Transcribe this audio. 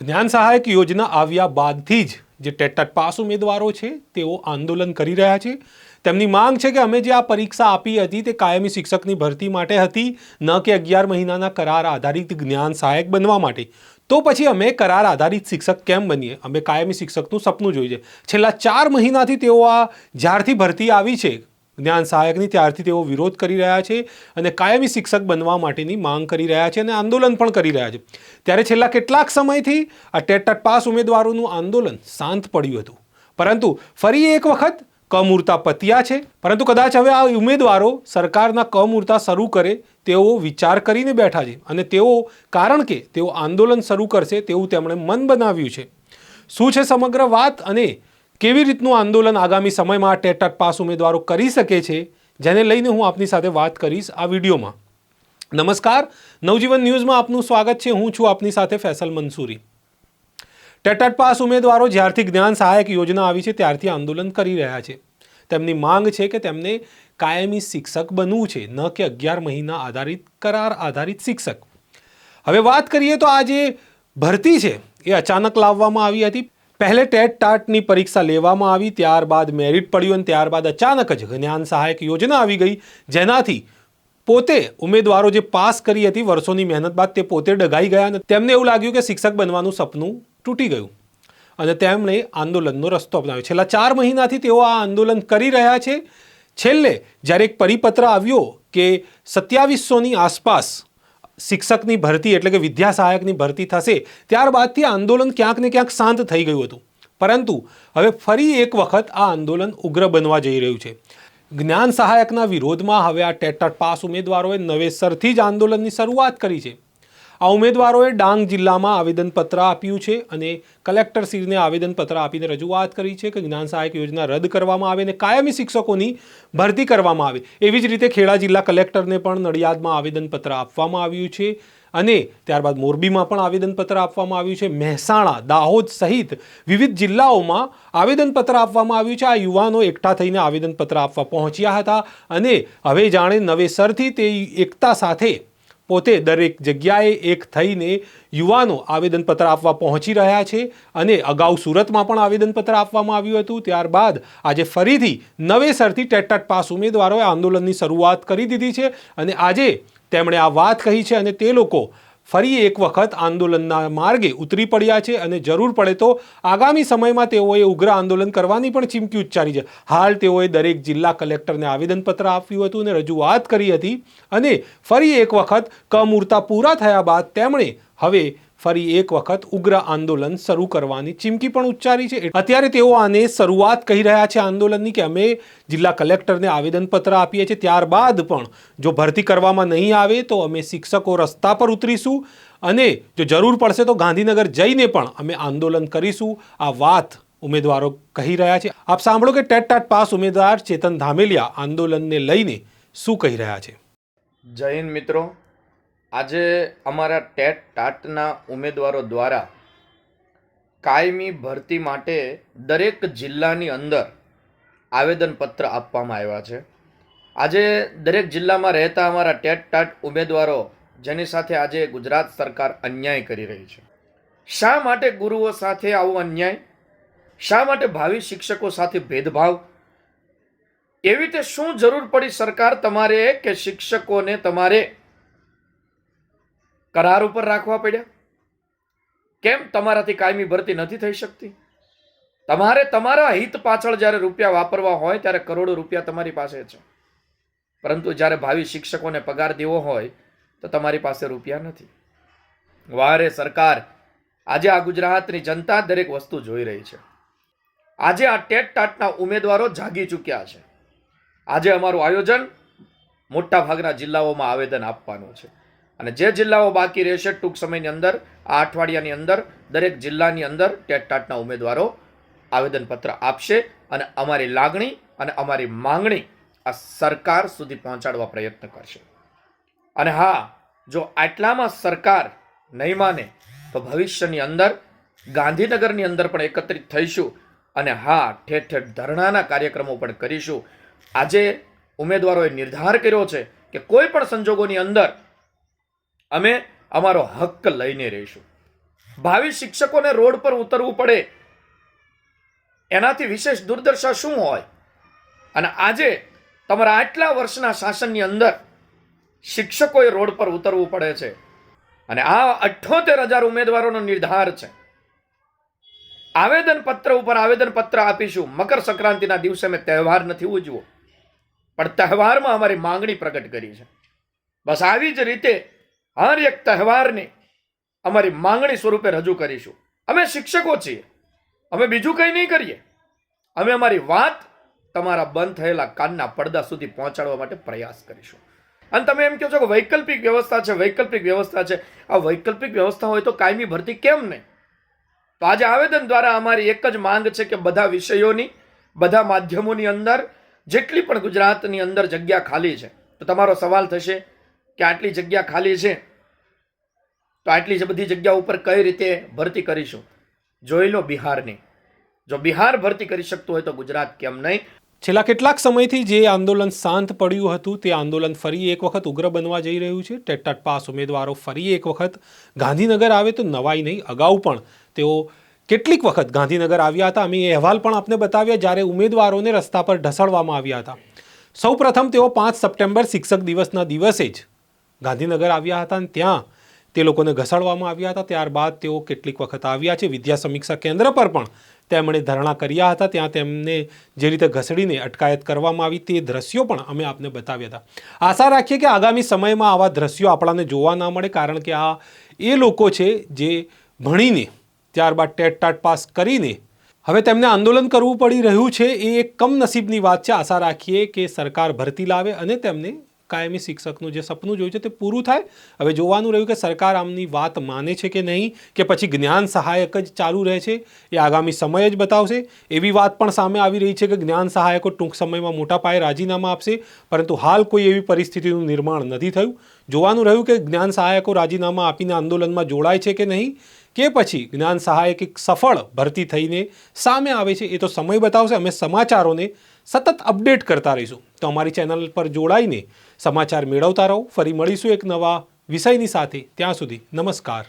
જ્ઞાન સહાયક યોજના આવ્યા બાદથી જ જે ટેટ પાસ ઉમેદવારો છે, તેઓ આંદોલન કરી રહ્યા છે. તેમની માંગ છે કે અમે જે આ પરીક્ષા આપી હતી, તે કાયમી શિક્ષકની ભરતી માટે હતી, ન કે અગિયાર મહિનાના કરાર આધારિત જ્ઞાન સહાયક બનવા માટે. તો પછી અમે કરાર આધારિત શિક્ષક કેમ બનીએ? અમે કાયમી શિક્ષકનું સપનું જોઈએ છેલ્લા ચાર મહિનાથી તેઓ આ જ્યારથી ભરતી આવી છે. જ્ઞાન સહાયકની ત્યારથી તેઓ વિરોધ કરી રહ્યા છે અને કાયમી શિક્ષક બનવા માટેની માંગ કરી રહ્યા છે અને આંદોલન પણ કરી રહ્યા છે. ત્યારે છેલ્લા કેટલાક સમયથી આ ટેટ પાસ ઉમેદવારોનું આંદોલન શાંત પડ્યું હતું. પરંતુ ફરી એક વખત કમૂરતા પત્યા છે. પરંતુ કદાચ હવે આ ઉમેદવારો સરકારના કમૂરતા શરૂ કરે તેઓ વિચાર કરીને બેઠા છે અને તેઓ કારણ કે તેઓ આંદોલન શરૂ કરશે તેવું તેમણે મન બનાવ્યું છે. શું છે સમગ્ર વાત અને કેવી રીતનું આંદોલન આગામી સમયમાં ટેટક પાસ ઉમેદવારો કરી શકે છે, જેને લઈને હું આપની સાથે વાત કરીશ આ વિડીયોમાં. નમસ્કાર, નવજીવન ન્યૂઝમાં આપનું સ્વાગત છે. હું છું આપની સાથે ફેસલ મંસૂરી. ટેટટ પાસ ઉમેદવારો જ્યારથી જ્ઞાન સહાયક યોજના આવી છે, ત્યારથી આંદોલન કરી રહ્યા છે. તેમની માંગ છે કે તેમને કાયમી શિક્ષક બનવું છે, ન કે અગિયાર મહિના આધારિત, કરાર આધારિત શિક્ષક. હવે વાત કરીએ તો આ જે ભરતી છે, એ અચાનક લાવવામાં આવી હતી. પહેલે ટેટ ટાટની પરીક્ષા લેવામાં આવી, ત્યારબાદ મેરિટ પડ્યું અને ત્યારબાદ અચાનક જ જ્ઞાન સહાયક યોજના આવી ગઈ, જેનાથી પોતે ઉમેદવારો જે પાસ કરી હતી વર્ષોની મહેનત બાદ તે પોતે ડગાઈ ગયા અને તેમને એવું લાગ્યું કે શિક્ષક બનવાનું સપનું તૂટી ગયું. અને તેમણે આંદોલનનો રસ્તો અપનાવ્યો. છેલ્લા ચાર મહિનાથી તેઓ આ આંદોલન કરી રહ્યા છે. છેલ્લે જ્યારે એક પરિપત્ર આવ્યો કે સત્યાવીસોની આસપાસ શિક્ષકની ભરતી એટલે કે વિદ્યા સહાયકની ભરતી થશે, ત્યારબાદથી આંદોલન ક્યાંક ને ક્યાંક શાંત થઈ ગયું હતું. પરંતુ હવે ફરી એક વખત આ આંદોલન ઉગ્ર બનવા જઈ રહ્યું છે. જ્ઞાન સહાયકના વિરોધમાં હવે આ ટેટર પાસ ઉમેદવારોએ નવેસરથી જ આંદોલનની શરૂઆત કરી છે. આ ઉમેદવારોએ ડાંગ જિલ્લામાં આવેદનપત્ર આપ્યું છે અને કલેક્ટરશ્રીને આવેદનપત્ર આપીને રજૂઆત કરી છે કે જ્ઞાન સહાયક યોજના રદ કરવામાં આવે અને કાયમી શિક્ષકોની ભરતી કરવામાં આવે. એવી જ રીતે ખેડા જિલ્લા કલેક્ટરને પણ નડિયાદમાં આવેદનપત્ર આપવામાં આવ્યું છે અને ત્યારબાદ મોરબીમાં પણ આવેદનપત્ર આપવામાં આવ્યું છે. મહેસાણા, દાહોદ સહિત વિવિધ જિલ્લાઓમાં આવેદનપત્ર આપવામાં આવ્યું છે. આ યુવાનો એકઠા થઈને આવેદનપત્ર આપવા પહોંચ્યા હતા અને હવે જાણે નવેસરથી તે એકતા સાથે પોતે દરેક જગ્યાએ એક થઈને યુવાનો આવેદનપત્ર આપવા પહોંચી રહ્યા છે અને અગાઉ સુરતમાં પણ આવેદનપત્ર આપવામાં આવ્યું હતું. ત્યારબાદ આજે ફરીથી નવેસરથી ટેટટ પાસ ઉમેદવારોએ આંદોલનની શરૂઆત કરી દીધી છે અને આજે તેમણે આ વાત કહી છે અને તે લોકો ફરી એક વખત આંદોલનના માર્ગે ઉતરી પડ્યા છે અને જરૂર પડે તો આગામી સમયમાં તેઓએ ઉગ્ર આંદોલન કરવાની પણ ચીમકી ઉચ્ચારી છે. હાલ તેઓએ દરેક જિલ્લા કલેક્ટરને આવેદનપત્ર આપ્યું હતું અને રજૂઆત કરી હતી અને ફરી એક વખત કમૂરતા પૂરા થયા બાદ તેમણે હવે ફરી એક વખત ઉગ્ર આંદોલન શરૂ કરવાની ચીમકી પણ ઉચ્ચારી છે. અત્યારે તેઓ આને શરૂઆત કહી રહ્યા છે આંદોલનની કે અમે જિલ્લા કલેક્ટરને આવેદનપત્ર આપીએ છીએ. ત્યારબાદ પણ જો ભરતી કરવામાં નહીં આવે તો અમે શિક્ષકો રસ્તા પર ઉતરીશું અને જો જરૂર પડશે તો ગાંધીનગર જઈને પણ અમે આંદોલન કરીશું. આ વાત ઉમેદવારો કહી રહ્યા છે. આપ સાંભળો કે ટેટ ટાટ પાસ ઉમેદવાર ચેતન ધામેલિયા આંદોલનને લઈને શું કહી રહ્યા છે? જય હિન્દ મિત્રો. આજે અમારા ટેટ ટાટના ઉમેદવારો દ્વારા કાયમી ભરતી માટે દરેક જિલ્લાની અંદર આવેદનપત્ર આપવામાં આવ્યા છે. આજે દરેક જિલ્લામાં રહેતા અમારા ટેટ ટાટ ઉમેદવારો જેની સાથે આજે ગુજરાત સરકાર અન્યાય કરી રહી છે. શા માટે ગુરુઓ સાથે આવો અન્યાય? શા માટે ભાવિ શિક્ષકો સાથે ભેદભાવ? એવી રીતે શું જરૂર પડી સરકાર તમારે કે શિક્ષકોને તમારે કરાર ઉપર રાખવા પડ્યા? કેમ તમારાથી કાયમી ભરતી નથી થઈ શકતી? તમારે તમારા હિત પાછળ જ્યારે રૂપિયા વાપરવા હોય ત્યારે કરોડો રૂપિયા તમારી પાસે છે. પરંતુ જ્યારે ભાવિ શિક્ષકોને પગાર દેવો હોય તો તમારી પાસે રૂપિયા નથી. વારે સરકાર આજે આ ગુજરાતની જનતા દરેક વસ્તુ જોઈ રહી છે. આજે આ ટેટ ટાટના ઉમેદવારો જાગી ચૂક્યા છે. આજે અમારું આયોજન મોટાભાગના જિલ્લાઓમાં આવેદન આપવાનું છે. અને જે જિલ્લાઓ બાકી રહેશે ટૂંક સમયની અંદર, આ અઠવાડિયાની અંદર, દરેક જિલ્લાની અંદર ટેટ ટાટના ઉમેદવારો આવેદનપત્ર આપશે અને અમારી લાગણી અને અમારી માંગણી આ સરકાર સુધી પહોંચાડવા પ્રયત્ન કરશે. અને હા, જો આટલામાં સરકાર નહીં માને, તો ભવિષ્યની અંદર ગાંધીનગરની અંદર પણ એકત્રિત થઈશું અને હા, ઠેર ઠેર ધરણાના કાર્યક્રમો પણ કરીશું. આજે ઉમેદવારોએ નિર્ધાર કર્યો છે કે કોઈ પણ સંજોગોની અંદર અમે અમારો હક લઈને રહીશું. ભાવિ શિક્ષકોને રોડ પર ઉતરવું પડે. એનાથી વિશેષ દુર્દશા શું હોય? અને આજે તમારા આટલા વર્ષના શાસનની અંદર શિક્ષકોએ રોડ પર ઉતરવું પડે છે. અને આ અઠ્ઠોતેર હજાર ઉમેદવારોનો નિર્ધાર છે. આવેદન પત્ર ઉપર આવેદન પત્ર આપીશું. મકર સંક્રાંતિના દિવસે મેં તહેવાર નથી ઉજવો. પણ તહેવારમાં અમારી માંગણી પ્રગટ કરી છે. બસ આવી જ રીતે હર એક તહેવારની અમારી માંગણી સ્વરૂપે રજૂ કરીશું. અમે શિક્ષકો છીએ. અમે બીજું કંઈ નહીં કરીએ. અમે અમારી વાત તમારા બંધ થયેલા કાનના પડદા સુધી પહોંચાડવા માટે પ્રયાસ કરીશું. અને તમે એમ કહો છો કે વૈકલ્પિક વ્યવસ્થા છે, વૈકલ્પિક વ્યવસ્થા છે. આ વૈકલ્પિક વ્યવસ્થા હોય તો કાયમી ભરતી કેમ નહીં? તો આજે આવેદન દ્વારા અમારી એક જ માંગ છે કે બધા વિષયોની, બધા માધ્યમોની અંદર, જેટલી પણ ગુજરાતની અંદર જગ્યા ખાલી છે, તો તમારો સવાલ થશે કે આટલી જગ્યા ખાલી છે, તો આટલી બધી જગ્યા ઉપર કઈ રીતે ભરતી કરીશું? જોઈ લો બિહારની. જો બિહાર ભરતી કરી શકતું હોય તો ગુજરાત કેમ નહીં? છેલ્લા કેટલાક સમયથી જે આંદોલન શાંત પડ્યું હતું, તે આંદોલન ફરી એક વખત ઉગ્ર બનવા જઈ રહ્યું છે. ટેટટ પાસ ઉમેદવારો ફરી એક વખત. ગાંધીનગર આવે તો નવાઈ નહીં, અગાઉ પણ તેઓ કેટલીક વખત ગાંધીનગર આવ્યા હતા. અમે એ અહેવાલ પણ આપને બતાવ્યા જ્યારે ઉમેદવારોને રસ્તા પર ઢસડવામાં આવ્યા હતા. સૌપ્રથમ તેઓ પાંચ સપ્ટેમ્બર શિક્ષક દિવસના દિવસે જ ગાંધીનગર આવ્યા હતા અને ત્યાં તે લોકોને ઘસાડવામાં આવ્યા હતા. ત્યારબાદ તેઓ કેટલીક વખત આવ્યા છે. વિદ્યા સમીક્ષા કેન્દ્ર પર પણ તેમણે ધરણા કર્યા હતા. ત્યાં તેમને જે રીતે ઘસડીને અટકાયત કરવામાં આવી તે દ્રશ્યો પણ અમે આપને બતાવ્યા હતા. આશા રાખીએ કે આગામી સમયમાં આવા દ્રશ્યો આપણને જોવા ના મળે, કારણ કે આ એ લોકો છે જે ભણીને ત્યારબાદ ટેટ ટાટ પાસ કરીને હવે તેમને આંદોલન કરવું પડી રહ્યું છે. એ એક કમનસીબની વાત છે. આશા રાખીએ કે સરકાર ભરતી લાવે અને તેમને કાયમી શિક્ષકનું જે સપનું જોયું છે તે પૂરું થાય. હવે જોવાનું રહ્યું કે સરકાર આમની વાત માને છે કે નહીં, કે પછી જ્ઞાન સહાયક જ ચાલુ રહે છે, એ આગામી સમય જ બતાવશે. એવી વાત પણ સામે આવી રહી છે કે જ્ઞાન સહાયકો ટૂંક સમયમાં મોટા પાયે રાજીનામા આપશે, પરંતુ હાલ કોઈ એવી પરિસ્થિતિનું નિર્માણ નથી થયું. જોવાનું રહ્યું કે જ્ઞાન સહાયકો રાજીનામા આપીને આંદોલનમાં જોડાય છે કે નહીં, કે પછી જ્ઞાન સહાયક એક સફળ ભરતી થઈને સામે આવે છે, એ તો સમય બતાવશે. અમે સમાચારોને સતત અપડેટ કરતા રહીશું. તો અમારી ચેનલ પર જોડાઈને સમાચાર મેળવતા રહો. ફરી મળીશું એક નવા વિષયની સાથે. ત્યાં સુધી નમસ્કાર.